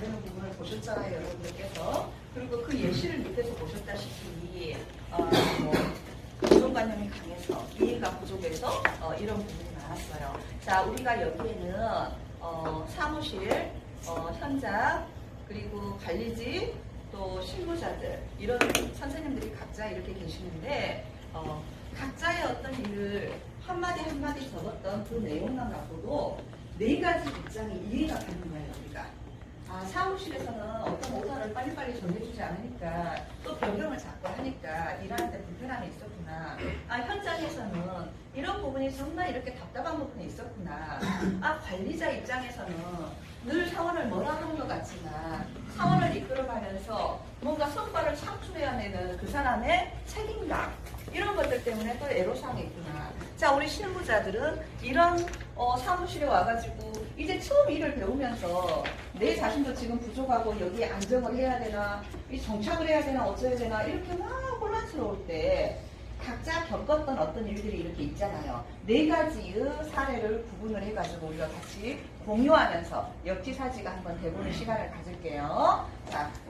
되는 부분을 보셨잖아요, 여러분들께서. 그리고 그 예시를 밑에서 보셨다시피, 어, 뭐, 고정관념이 강해서, 이해가 부족해서 어, 이런 부분이 많았어요. 자, 우리가 여기에는 어, 사무실, 어, 현장, 그리고 관리직, 또 실무자들, 이런 선생님들이 각자 이렇게 계시는데, 어, 각자의 어떤 일을 한마디 한마디 적었던 그 내용만 갖고도 네 가지 입장이 이해가 되는 거예요, 우리가. 아, 사무실에서는 어떤 오더를 빨리빨리 전해주지 않으니까 또 변경을 자꾸 하니까 일하는데 불편함이 있었구나. 아, 현장에서는 이런 부분이 정말 이렇게 답답한 부분이 있었구나. 아, 관리자 입장에서는 늘 사원을 뭐라 하는 것 같지만 사원을 이끌어가면서 뭔가 성과를 창출해야 되는 그 사람의 책임감 이런 것들 때문에 또 애로사항이 있구나. 자, 우리 실무자들은 이런 어, 사무실에 와가지고 이제 처음 일을 배우면서 내 자신도 지금 부족하고 여기에 안정을 해야 되나, 이 정착을 해야 되나, 어쩌야 되나 이렇게 막 혼란스러울 때 각자 겪었던 어떤 일들이 이렇게 있잖아요. 네 가지의 사례를 구분을 해가지고 우리가 같이 공유하면서 역지사지가 한번 돼보는 시간을 가질게요. 자, 우리